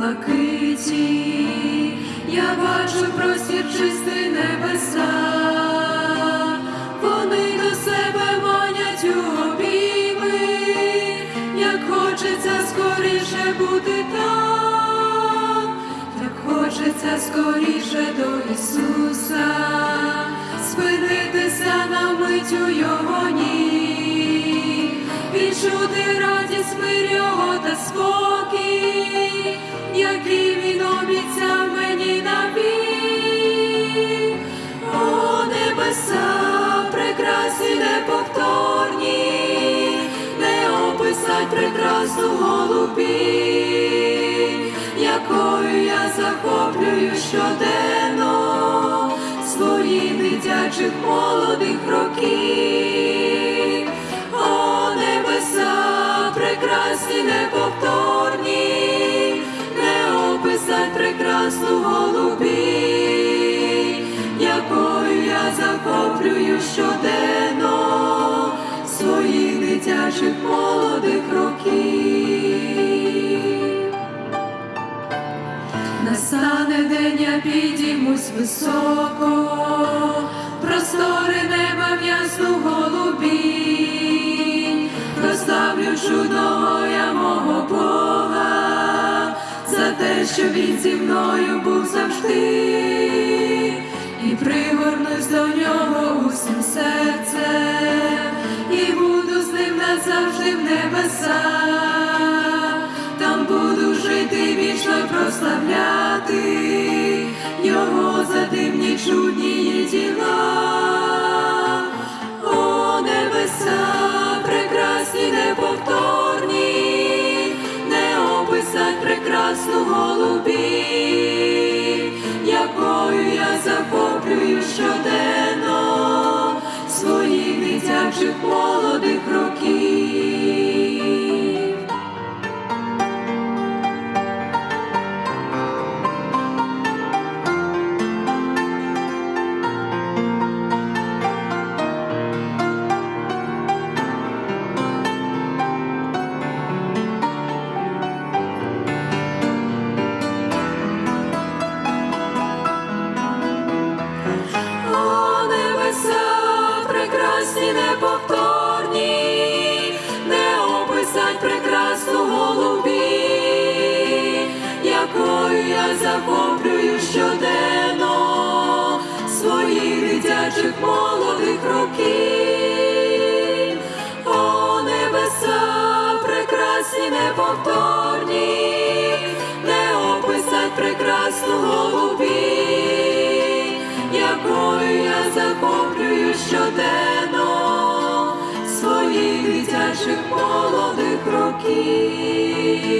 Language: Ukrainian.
блакиті, я бачу простір чистий небеса, вони до себе манять у обійми, як хочеться скоріше бути там, як хочеться скоріше до Ісуса, спинитися на мить у Його ніг, відчути радість мир та спокій, який Він обіцяв мені навік. О, небеса, прекрасні, неповторні, не описать прекрасну голубі, якою я захоплюю щоденно своїх дитячих молодих років. Прекрасну голубі, якою я захоплюю щоденно своїх дитячих молодих років. Настане день, я підіймусь високо, простори неба в ясну голубінь, прославлю чудного я мого Бога, що він зі мною був завжди, і пригорнусь до нього усім серцем, і буду з ним назавжди в небесах там буду жити вічно прославляти неповторні, не описать прекрасну голубі, якою я захоплюю щоденно своїх дитячих молодих років. О, небеса, прекрасні, неповторні, не описать прекрасну голубі, якою я захоплюю щоденно дитячих молодих років.